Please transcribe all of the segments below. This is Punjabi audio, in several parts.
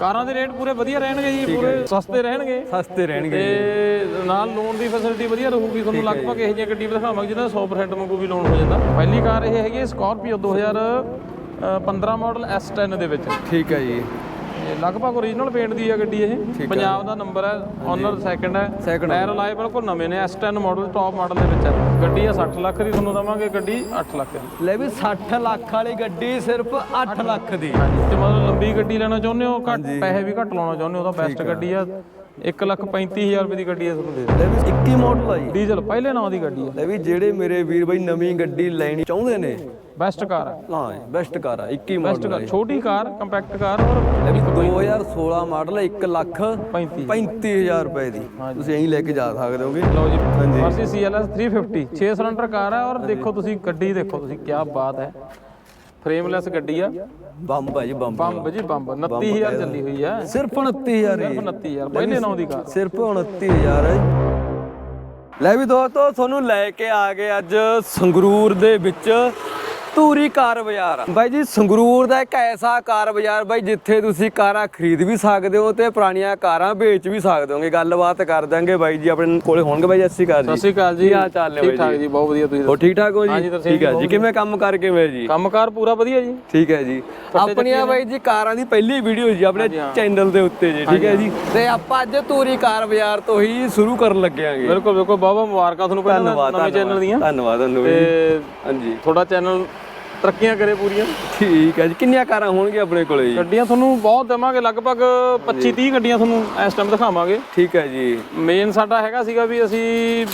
ਕਾਰਾਂ ਦੇ ਰੇਟ ਪੂਰੇ ਵਧੀਆ ਰਹਿਣਗੇ ਜੀ ਪੂਰੇ ਸਸਤੇ ਰਹਿਣਗੇ। ਸਸਤੇ ਰਹਿਣਗੇ ਤੇ ਨਾਲ ਲੋਨ ਦੀ ਫੈਸਿਲਿਟੀ ਵਧੀਆ ਰਹੂਗੀ ਤੁਹਾਨੂੰ ਲਗਭਗ ਇਹੋ ਜਿਹੀਆਂ ਗੱਡੀ ਦਿਖਾਵਾਂਗੇ ਜਿਹਦਾ 100% ਵਾਂਗੂ ਵੀ ਲੋਨ ਹੋ ਜਾਂਦਾ। ਪਹਿਲੀ ਕਾਰ ਇਹ ਹੈਗੀ ਹੈ ਸਕਾਰਪੀਓ 2015 ਮਾਡਲ S10 ਦੇ ਵਿੱਚ। ਠੀਕ ਹੈ ਜੀ। ਲਗਭਗ ਓਰੀਜਨਲ ਪੇਂਟ ਦੀ ਹੈ ਗੱਡੀ ਇਹ। ਪੰਜਾਬ ਦਾ ਨੰਬਰ ਹੈ ਓਨਰ ਸੈਕੰਡ ਹੈ ਟਾਇਰ ਲਾਏ ਬਿਲਕੁਲ ਨਵੇਂ ਨੇ S10 ਮਾਡਲ ਟੌਪ ਮਾਡਲ ਦੇ ਵਿੱਚ ਹੈ ਗੱਡੀ ਆ 60 ਲੱਖ ਦੀ ਤੁਹਾਨੂੰ ਦਵਾਂਗੇ ਗੱਡੀ 8 ਲੱਖ ਦੀ। ਲੈ ਵੀ 60 ਲੱਖ ਵਾਲੀ ਗੱਡੀ ਸਿਰਫ 8 ਲੱਖ ਦੀ। ਤੇ ਮਤਲਬ ਲੰਬੀ ਗੱਡੀ ਲੈਣਾ ਚਾਹੁੰਦੇ ਹੋ ਘੱਟ ਪੈਸੇ ਵੀ ਘੱਟ ਲਾਉਣਾ ਚਾਹੁੰਦੇ ਹੋ ਤਾਂ ਬੈਸਟ ਗੱਡੀ ਆ। 1 ਲੱਖ 35000 ਰੁਪਏ ਦੀ ਗੱਡੀ ਹੈ ਤੁਹਾਨੂੰ ਦੇ। ਲੈ ਵੀ 21 ਮਾਡਲ ਆ ਜੀ। ਡੀਜ਼ਲ ਪਹਿਲੇ ਨਾਂ ਦੀ ਗੱਡੀ ਹੈ ਲੈ ਵੀ ਜਿਹੜੇ ਮੇਰੇ ਵੀਰ ਬਾਈ ਨਵੀਂ ਗੱਡੀ ਲੈਣੀ ਚਾਹੁੰਦੇ ਨੇ ਬੈਸਟ ਕਾਰ ਹੈ ਹਾਂ ਬੈਸਟ ਕਾਰ ਆ 21 ਬੈਸਟ ਮਾਡਲ ਕਾਰ ਛੋਟੀ ਕਾਰ ਕੰਪੈਕਟ ਕਾਰ ਔਰ ਲੈ ਵੀ 2016 ਮਾਡਲ 1 ਲੱਖ 35 35000 ਰੁਪਏ ਦੀ। ਤੁਸੀਂ ਐਂ ਲੈ ਕੇ ਜਾ ਸਕਦੇ ਹੋਗੇ। ਲਓ ਜੀ ਹਾਂਜੀ। ਮਰਸੀ CLS 350 6 ਸਿਲੰਡਰ ਕਾਰ ਹੈ ਔਰ ਦੇਖੋ ਤੁਸੀਂ ਗੱਡੀ ਦੇਖੋ ਤੁਸੀਂ ਕੀ ਬਾਤ ਹੈ। ਫਰੇਮਲੈਸ ਗੱਡੀ ਆ। ਬੰਬ ਹੈ ਜੀ ਬੰਬ। ਬੰਬ ਜੀ ਬੰਬ। 29000 ਚੱਲੀ ਹੋਈ ਹੈ ਸਿਰਫ 29000 ਸਿਰਫ 29000 ਪਹਿਲੇ ਨਾਂ ਦੀ ਕਾਰ ਸਿਰਫ 29000 ਹੈ ਲੈ ਵੀ ਦੋਸਤੋ ਤੁਹਾਨੂੰ ਲੈ ਕੇ ਆ ਗਏ ਅੱਜ ਸੰਗਰੂਰ ਦੇ ਵਿੱਚ ਧੂਰੀ ਕਾਰ ਬਾਜ਼ਾਰ। ਬਾਈ ਜੀ ਸੰਗਰੂਰ ਦਾ ਇੱਕ ਐਸਾ ਕਾਰ ਬਾਜ਼ਾਰ ਬਾਈ ਜਿੱਥੇ ਤੁਸੀਂ ਕਾਰਾਂ ਖਰੀਦ ਵੀ ਸਕਦੇ ਹੋ ਤੇ ਪੁਰਾਣੀਆਂ ਕਾਰਾਂ ਵੇਚ ਵੀ ਸਕਦੇ ਹੋਗੇ। ਗੱਲਬਾਤ ਕਰ ਦਾਂਗੇ ਬਾਈ ਜੀ ਆਪਣੇ ਕੋਲੇ ਹੋਣਗੇ ਬਾਈ ਸਤਿ ਸਤਿ ਜੀ। ਸ਼੍ਰੀ ਅਕਾਲ ਜੀ। ਹਾਲ ਚਾਲ ਨੇ ਠੀਕ ਬਾਈ ਠਾਕ ਜੀ? ਜੀ ਬਹੁਤ ਵਧੀਆ ਤੁਸੀਂ ਹੋ ਠੀਕ ਠਾਕ ਹੋ ਜੀ? ਠੀਕ ਹੈ ਜੀ, ਕਿਵੇਂ ਕੰਮ ਕਰ ਕਿਵੇਂ ਜੀ? ਕੰਮਕਾਰ ਪੂਰਾ ਵਧੀਆ ਜੀ। ਠੀਕ ਹੈ ਜੀ। ਆਪਣੀਆਂ ਬਾਈ ਜੀ ਕਾਰਾਂ ਦੀ ਪਹਿਲੀ ਵੀਡੀਓ ਜੀ ਆਪਣੇ। ਚੈਨਲ ਦੇ ਉੱਤੇ ਜੀ ਠੀਕ ਹੈ ਜੀ। ਤੇ ਆਪਾਂ ਅੱਜ ਧੂਰੀ ਕਾਰ ਬਾਜ਼ਾਰ ਤੋਂ ਹੀ ਸ਼ੁਰੂ ਕਰਨ ਲੱਗੇ ਆਂਗੇ ਬਿਲਕੁਲ ਬਿਲਕੁਲ। ਬਹੁਤ ਮੁਬਾਰਕਾਂ ਤੁਹਾਨੂੰ ਪਹਿਲਾਂ ਨਵੇਂ ਚੈਨਲ ਦੀਆਂ। ਧੰਨਵਾਦ ਤੁਹਾਨੂੰ। ਤੇ ਹਾਂਜੀ। ਤੁਹਾਡਾ ਚੈਨਲ ਤਰੱਕੀਆਂ ਕਰੇ ਪੂਰੀਆਂ। ਠੀਕ ਹੈ ਜੀ। ਕਿੰਨੀਆਂ ਕਾਰਾਂ ਹੋਣਗੀਆਂ ਆਪਣੇ ਕੋਲੇ ਜੀ? ਗੱਡੀਆਂ ਤੁਹਾਨੂੰ ਬਹੁਤ ਦੇਵਾਂਗੇ। ਲਗਭਗ 25 30 ਗੱਡੀਆਂ ਤੁਹਾਨੂੰ ਇਸ ਟਾਈਮ ਦਿਖਾਵਾਂਗੇ। ਠੀਕ ਹੈ ਜੀ। ਮੇਨ ਸਾਡਾ ਹੈਗਾ ਸੀਗਾ ਵੀ ਅਸੀਂ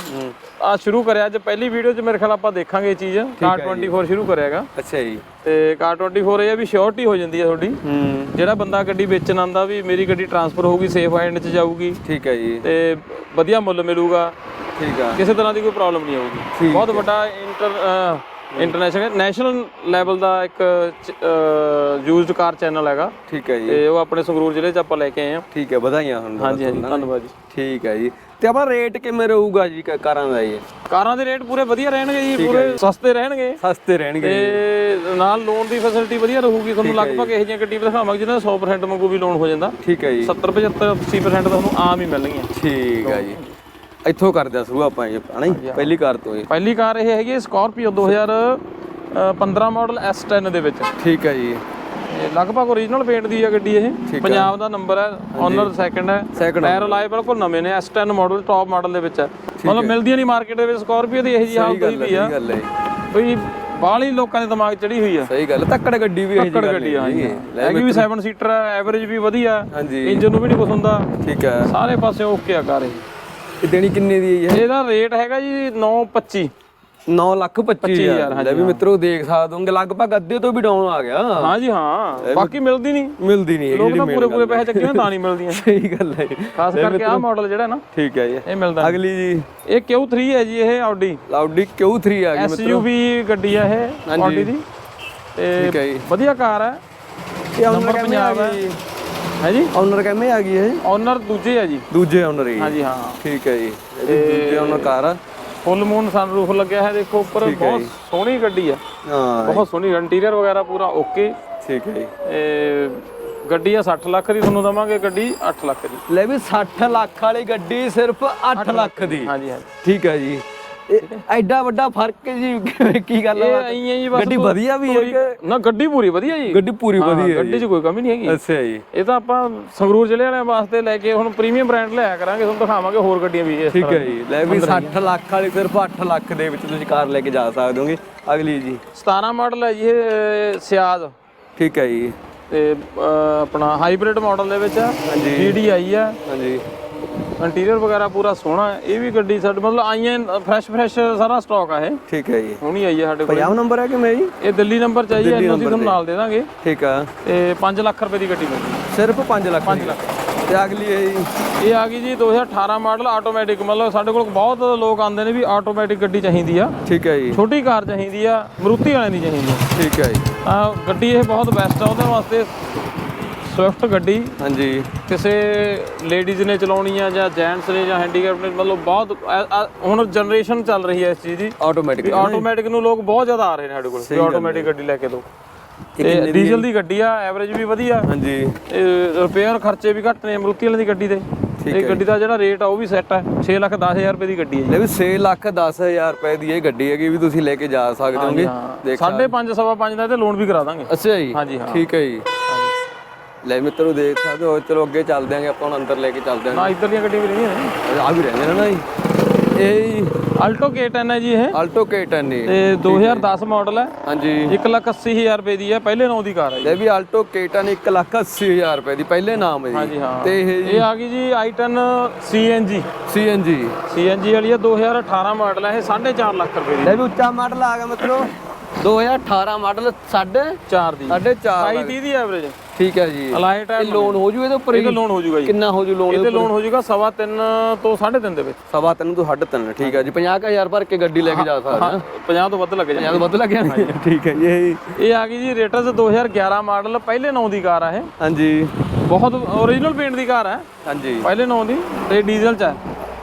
ਆ ਸ਼ੁਰੂ ਕਰਿਆ। ਅੱਜ ਪਹਿਲੀ ਵੀਡੀਓ 'ਚ ਮੇਰੇ ਖਿਆਲ ਆਪਾਂ ਦੇਖਾਂਗੇ ਇਹ ਚੀਜ਼। ਕਾਰ 24 ਸ਼ੁਰੂ ਕਰਿਆਗਾ ਅੱਛਾ ਜੀ। ਤੇ ਕਾਰ 24 ਇਹ ਆ ਵੀ ਸ਼ੋਰਟੀ ਹੋ ਜਾਂਦੀ ਹੈ ਤੁਹਾਡੀ। ਹੂੰ। ਜਿਹੜਾ ਬੰਦਾ ਗੱਡੀ ਵੇਚਣ ਆਂਦਾ ਵੀ ਮੇਰੀ ਗੱਡੀ ਟਰਾਂਸਫਰ ਹੋਊਗੀ ਸੇਫ ਹੈਂਡ 'ਚ ਜਾਊਗੀ। ਠੀਕ ਹੈ ਜੀ। ਤੇ ਵਧੀਆ ਮੁੱਲ ਮਿਲੂਗਾ। ਠੀਕ ਆ। ਕਿਸੇ ਤਰ੍ਹਾਂ ਦੀ ਕੋਈ ਪ੍ਰੋਬਲਮ ਨਹੀਂ ਆਊਗੀ। ਬਹੁਤ ਵੱਡਾ ਇੰਟਰ ਇੰਟਰਨੈਸ਼ਨਲ ਨੈਸ਼ਨਲ ਲੈਵਲ ਦਾ ਇੱਕ ਯੂਜ਼ਡ ਕਾਰ ਚੈਨਲ ਹੈਗਾ। ਠੀਕ ਹੈ ਜੀ। ਤੇ ਉਹ ਆਪਣੇ ਸੰਗਰੂਰ ਜ਼ਿਲ੍ਹੇ 'ਚ ਆਪਾਂ ਲੈ ਕੇ ਆਏ ਹਾਂ। ਠੀਕ ਹੈ ਵਧਾਈਆਂ ਹੁਣ ਹਾਂਜੀ ਹਾਂਜੀ ਧੰਨਵਾਦ ਜੀ। ਠੀਕ ਹੈ ਜੀ। ਤੇ ਆਪਣਾ ਰੇਟ ਕਿਵੇਂ ਰਹੂਗਾ ਜੀ ਕਾਰਾਂ ਦਾ ਜੀ ਕਾਰਾਂ ਦੇ ਰੇਟ ਪੂਰੇ ਵਧੀਆ ਰਹਿਣਗੇ ਜੀ ਪੂਰੇ ਸਸਤੇ ਰਹਿਣਗੇ। ਸਸਤੇ ਰਹਿਣਗੇ ਤੇ ਨਾਲ ਲੋਨ ਦੀ ਫੈਸਿਲਿਟੀ ਵਧੀਆ ਰਹੂਗੀ ਤੁਹਾਨੂੰ ਲਗਭਗ ਇਹੋ ਜਿਹੀਆਂ ਗੱਡੀ ਦਿਖਾਵਾਂਗੇ ਜਿਹਦਾ 100% ਵਾਂਗੂ ਵੀ ਲੋਨ ਹੋ ਜਾਂਦਾ। ਠੀਕ ਹੈ ਜੀ। 70 75 80% ਤੁਹਾਨੂੰ ਆਮ ਹੀ ਮਿਲਣਗੀਆਂ। ਠੀਕ ਹੈ ਜੀ। ਇੱਥੋਂ ਕਰਦੇ ਸ਼ੁਰੂ ਆਪਾਂ ਇਹ ਹਨਾ ਜੀ? ਪਹਿਲੀ ਕਾਰ ਤੋਂ ਜੀ ਪਹਿਲੀ ਕਾਰ ਇਹ ਹੈਗੀ ਸਕਾਰਪੀਓ 2015 ਮਾਡਲ S10 ਦੇ ਵਿੱਚ। ਠੀਕ ਹੈ ਜੀ। ਇਹ ਲਗਭਗ ਓਰੀਜਨਲ ਪੇਂਟ ਦੀ ਹੈ ਗੱਡੀ ਇਹ। ਪੰਜਾਬ ਦਾ ਨੰਬਰ ਹੈ ਓਨਰ ਸੈਕੰਡ ਹੈ। ਟਾਇਰ ਲਾਏ ਬਿਲਕੁਲ ਨਵੇਂ ਨੇ S10 ਮਾਡਲ ਟੌਪ ਮਾਡਲ ਦੇ ਵਿੱਚ ਹੈ। ਮਤਲਬ ਮਿਲਦੀਆਂ ਨਹੀਂ ਮਾਰਕੀਟ ਦੇ ਵਿੱਚ ਸਕਾਰਪੀਓ ਦੀ ਇਹੋ ਜਿਹੀ ਹਾਲਤ ਹੋਈ ਪਈ ਆ। ਸਹੀ ਗੱਲ ਹੈ ਜੀ। ਬਈ ਬਾਹਲੀ ਲੋਕਾਂ ਦੇ ਦਿਮਾਗ ਚੜੀ ਹੋਈ ਆ। ਸਹੀ ਗੱਲ ਤੱਕੜ ਗੱਡੀ ਵੀ ਇਹ ਕੱਕੜ ਗੱਡੀ ਆ ਜੀ। ਹੈਗੀ ਵੀ 7 ਸੀਟਰ ਐਵਰੇਜ ਵੀ ਵਧੀਆ। ਇੰਜਨ ਨੂੰ ਵੀ ਨਹੀਂ ਹੁੰਦਾ। ਠੀਕ ਹੈ। ਸਾਰੇ ਪਾਸੇ ਓਕੇ ਆ ਕਾਰ ਇਹ। ਇਹ ਦੇਣੀ ਕਿੰਨੇ ਦੀ ਹੈ ਜੀ ਇਹਦਾ ਰੇਟ ਹੈਗਾ ਜੀ 925 9 ਲੱਖ 25 ਹਜ਼ਾਰ। ਲੈ ਵੀ ਮਿੱਤਰੋ ਦੇਖ ਸਕਦੇ ਹੋਗੇ ਲਗਭਗ ਅੱਧੇ ਤੋਂ ਵੀ ਡਾਊਨ ਆ ਗਿਆ। ਹਾਂ ਜੀ ਹਾਂ। ਬਾਕੀ ਮਿਲਦੀ ਨਹੀਂ। ਮਿਲਦੀ ਨਹੀਂ ਲੋਕ ਤਾਂ ਪੂਰੇ ਪੂਰੇ ਪੈਸੇ ਚੱਕੇ ਤਾਂ ਨਹੀਂ ਮਿਲਦੀਆਂ। ਸਹੀ ਗੱਲ ਹੈ। ਖਾਸ ਕਰਕੇ ਆਹ ਮਾਡਲ ਜਿਹੜਾ ਨਾ ਠੀਕ ਹੈ ਜੀ। ਇਹ ਮਿਲਦਾ ਅਗਲੀ ਜੀ। ਇਹ Q3 ਹੈ ਜੀ ਇਹ ਆਡੀ ਲਾਊਡੀ Q3 ਆ ਗਈ ਮਿੱਤਰੋ। SUV ਗੱਡੀ ਆ ਇਹ ਆਡੀ ਦੀ। ਤੇ ਵਧੀਆ ਕਾਰ ਹੈ। ਇਹ ਨੰਬਰ ਪੰਜਾਬ ਹੈ। ਹੈ ਜੀ? ਓਨਰ ਕਿਵੇਂ ਆ ਗਈ ਇਹ? ਓਨਰ ਦੂਜੇ ਆ ਜੀ। ਦੂਜੇ ਓਨਰ ਹੀ। ਹਾਂ ਜੀ ਹਾਂ। ਠੀਕ ਹੈ ਜੀ। ਇਹ ਵੀ ਦੂਜੇ ਓਨਰ ਕਾਰ ਆ। ਫੁੱਲ ਮੂਨ ਸਨਰੂਫ ਲੱਗਿਆ ਹੈ ਦੇਖੋ ਉੱਪਰ ਬਹੁਤ ਸੋਹਣੀ ਗੱਡੀ ਆ। ਹਾਂ ਬਹੁਤ ਸੋਹਣੀ ਇੰਟੀਰੀਅਰ ਵਗੈਰਾ ਪੂਰਾ ਓਕੇ ਠੀਕ ਹੈ ਜੀ। ਇਹ ਗੱਡੀ ਆ 60 ਲੱਖ ਦੀ ਤੁਹਾਨੂੰ ਦਵਾਂਗੇ ਗੱਡੀ 8 ਲੱਖ ਦੀ। ਲੈ ਵੀ 60 ਲੱਖ ਵਾਲੀ ਗੱਡੀ ਸਿਰਫ 8 ਲੱਖ ਦੀ। ਹਾਂਜੀ ਹਾਂਜੀ। ਠੀਕ ਹੈ ਜੀ। ਇਹ ਐਡਾ ਵੱਡਾ ਫ਼ਰਕ ਜੀ ਕੀ ਗੱਲ ਇਹ ਹੈ ਜੀ ਬਸ ਗੱਡੀ ਵਧੀਆ ਵੀ ਹੈ ਕਿ ਨਾ ਗੱਡੀ ਪੂਰੀ ਵਧੀਆ ਜੀ। ਗੱਡੀ ਪੂਰੀ ਹਾਂ, ਵਧੀਆ ਹੈ ਗੱਡੀ 'ਚ ਕੋਈ ਕਮੀ ਨਹੀਂ ਹੈਗੀ। ਅੱਛਾ ਜੀ। ਇਹ ਤਾਂ ਆਪਾਂ ਸੰਗਰੂਰ ਜ਼ਿਲ੍ਹੇ ਵਾਲਿਆਂ ਵਾਸਤੇ ਲੈ ਕੇ ਹੁਣ ਪ੍ਰੀਮੀਅਮ ਬ੍ਰਾਂਡ ਲਿਆਇਆ ਕਰਾਂਗੇ ਤੁਹਾਨੂੰ ਦਿਖਾਵਾਂਗੇ ਹੋਰ ਗੱਡੀਆਂ ਵੀ ਇਸ ਠੀਕ ਹੈ ਜੀ। ਲੈ ਵੀ 60 ਲੱਖ ਵਾਲੀ ਸਿਰਫ 8 ਲੱਖ ਦੇ ਵਿੱਚ ਤੁਸੀਂ ਕਾਰ ਲੈ ਕੇ ਜਾ ਸਕਦੇ ਹੋਗੇ। ਅਗਲੀ ਜੀ। 17 ਮਾਡਲ ਹੈ ਜੀ ਇਹ ਸਿਆਜ਼ ਠੀਕ ਹੈ ਜੀ। ਤੇ ਅਹ, ਆਪਣਾ ਹਾਈਬ੍ਰਿਡ ਮਾਡਲ ਦੇ ਵਿੱਚ ਹਾਂਜੀ। GDI ਆ। ਹਾਂਜੀ। ਇੰਟੀਰੀਅਰ ਵਗੈਰਾ ਪੂਰਾ ਸੋਹਣਾ ਹੈ। ਇਹ ਵੀ ਗੱਡੀ ਸਾਡੇ ਮਤਲਬ ਆਈਆਂ ਫਰੈਸ਼ ਫਰੈਸ਼ ਸਾਰਾ ਸਟਾਕ ਆ ਇਹ। ਠੀਕ ਹੈ ਜੀ। ਹੁਣੀ ਆਈ ਹੈ ਸਾਡੇ ਕੋਲ। 50 ਨੰਬਰ ਹੈ ਕਿ ਮੈਂ ਜੀ ਇਹ ਦਿੱਲੀ ਨੰਬਰ ਚਾਹੀਏ ਇਹਨੂੰ ਅਸੀਂ ਤੁਹਾਨੂੰ ਨਾਲ ਦੇ ਦਾਂਗੇ। ਠੀਕ ਆ। ਤੇ 5 ਲੱਖ ਰੁਪਏ ਦੀ ਗੱਡੀ ਮਿਲਦੀ। ਸਿਰਫ 5 ਲੱਖ 5 ਲੱਖ। ਤੇ ਅਗਲੀ ਇਹ ਜੀ। ਇਹ ਆ ਗਈ ਜੀ 2018 ਮਾਡਲ ਆਟੋਮੈਟਿਕ ਮਤਲਬ ਸਾਡੇ ਕੋਲ ਬਹੁਤ ਲੋਕ ਆਉਂਦੇ ਨੇ ਵੀ ਆਟੋਮੈਟਿਕ ਗੱਡੀ ਚਾਹੀਦੀ ਆ। ਠੀਕ ਹੈ ਜੀ। ਛੋਟੀ ਕਾਰ ਚਾਹੀਦੀ ਆ ਮਰੂਤੀ ਵਾਲਿਆਂ ਦੀ ਚਾਹੀਦੀ ਆ। ਠੀਕ ਹੈ ਜੀ। ਤਾਂ ਗੱਡੀ ਇਹ ਬਹੁਤ ਬੈਸਟ ਆ ਉਹਦੇ ਵਾਸਤੇ ਸਵਿਫਟ ਗੱਡੀ ਹਾਂਜੀ। ਕਿਸੇ ਲੇਡੀਜ਼ ਨੇ ਚਲਾਉਣੀ ਆ ਜਾਂ ਜੈਂਟਸ ਨੇ ਜਾਂ ਹੈਂਡੀਕੈਪ ਨੇ ਮਤਲਬ ਬਹੁਤ ਹੁਣ ਜਨਰੇਸ਼ਨ ਚੱਲ ਰਹੀ ਹੈ ਇਸ ਚੀਜ਼ ਦੀ। ਆਟੋਮੈਟਿਕ ਆਟੋਮੈਟਿਕ ਨੂੰ ਲੋਕ ਬਹੁਤ ਜ਼ਿਆਦਾ ਆ ਰਹੇ ਨੇ ਸਾਡੇ ਕੋਲ ਵੀ ਆਟੋਮੈਟਿਕ ਗੱਡੀ ਲੈ ਕੇ ਦੋ। ਤੇ ਡੀਜ਼ਲ ਦੀ ਗੱਡੀ ਆ ਐਵਰੇਜ ਵੀ ਵਧੀਆ। ਹਾਂਜੀ। ਰਿਪੇਅਰ ਖਰਚੇ ਵੀ ਘੱਟ ਨੇ ਮਰੂਤੀ ਵਾਲੇ ਦੀ ਗੱਡੀ ਦੇ। ਇਹ ਗੱਡੀ ਦਾ ਜਿਹੜਾ ਰੇਟ ਆ ਉਹ ਵੀ ਸੈੱਟ ਹੈ 6 ਲੱਖ 10000 ਰੁਪਏ ਦੀ ਗੱਡੀ ਹੈ ਲੈ ਵੀ 6 ਲੱਖ 10000 ਰੁਪਏ ਦੀ ਇਹ ਗੱਡੀ ਹੈਗੀ ਵੀ ਤੁਸੀਂ ਲੈ ਕੇ ਜਾ ਸਕਦੇ ਹੋਗੇ। ਦੇਖ ਸਾਢੇ ਪੰਜ ਸਵਾ ਪੰਜ ਦਾ ਤੇ ਲੋਨ ਵੀ ਕਰਾ ਦਾਂਗੇ। ਅੱਛਾ ਜੀ। ਹਾਂਜੀ ਹਾਂ। ਠੀਕ ਹੈ ਜੀ। ਲੈ ਮਿੱਤਰੋ ਦੇਖ ਸਕਦੇ ਹੋ ਚਲੋ ਅੱਗੇ ਚੱਲਦੇ ਆਂਗੇ ਆਪਾਂ ਹੁਣ ਅੰਦਰ ਲੈ ਕੇ ਚੱਲਦੇ ਆਂਗੇ। ਨਾ ਇੱਧਰਲੀਆਂ ਗੱਡੀਆਂ ਵੀ ਨਹੀਂ ਹੈ ਆ ਵੀ ਰਹਿੰਦੇ ਨੇ ਨਾ ਜੀ। ਇਹ ਆਲਟੋ K10 ਹੈ ਜੀ ਇਹ। ਆਲਟੋ K10 ਨੇ ਤੇ 2010 ਮਾਡਲ ਹੈ। ਹਾਂਜੀ। 180000 ਰੁਪਏ ਦੀ ਹੈ ਪਹਿਲੇ ਨੌ ਦੀ ਕਾਰ ਹੈ ਜੀ। ਲੈ ਵੀ ਆਲਟੋ K10 1 ਲੱਖ 80000 ਰੁਪਏ ਦੀ ਪਹਿਲੇ ਨਾਮ ਹੈ ਜੀ। ਹਾਂਜੀ ਹਾਂ। ਤੇ ਇਹ ਇਹ ਆ ਗਈ ਜੀ i10 CNG CNG CNG ਵਾਲੀ ਹੈ 2018 ਮਾਡਲ ਹੈ ਇਹ 4.5 ਲੱਖ ਰੁਪਏ ਦੀ। ਲੈ ਵੀ ਉੱਚਾ ਮਾਡਲ ਆ ਗਿਆ ਮਿੱਤਰੋ। 2018 ਮਾਡਲ ਸਾਢੇ 4 ਦੀ। ਸਾਢੇ 4 28 30 ਦੀ ਐਵਰੇਜ ਠੀਕ ਹੈ ਜੀ। ਅਲਾਈ ਟਾਇਰ ਇਹ ਲੋਨ ਹੋ ਜੂ ਇਹਦੇ ਉੱਪਰ ਇਹਦੇ ਲੋਨ ਹੋ ਜਾਊਗਾ ਜੀ। ਕਿੰਨਾ ਹੋ ਜੂ ਲੋਨ ਇਹਦੇ ਲੋਨ ਹੋ ਜਾਊਗਾ ਸਵਾ 3 ਤੋਂ 3.5 ਦੇ ਵਿੱਚ। ਸਵਾ ਤਿੰਨ ਤੋਂ ਸਾਢੇ ਤਿੰਨ ਠੀਕ ਹੈ ਜੀ। 50000 ਭਰ ਕੇ ਗੱਡੀ ਲੈ ਕੇ ਜਾ ਸਕਦੇ। ਹਾਂ 50 ਤੋਂ ਵੱਧ ਲੱਗ ਜਾਂ ਵੱਧ ਲੱਗਿਆ ਠੀਕ ਹੈ ਜੀ ਇਹ ਇਹ ਆ ਗਈ ਜੀ ਰੇਟਸ 2011 ਮਾਡਲ ਪਹਿਲੇ ਨੌ ਦੀ ਕਾਰ ਆ ਇਹ। ਹਾਂਜੀ। ਬਹੁਤ ਓਰੀਜਨਲ ਪੇਂਟ ਦੀ ਕਾਰ ਹੈ। ਹਾਂਜੀ। ਪਹਿਲੇ ਨੌ ਦੀ ਤੇ ਡੀਜ਼ਲ ਚ ਹੈ।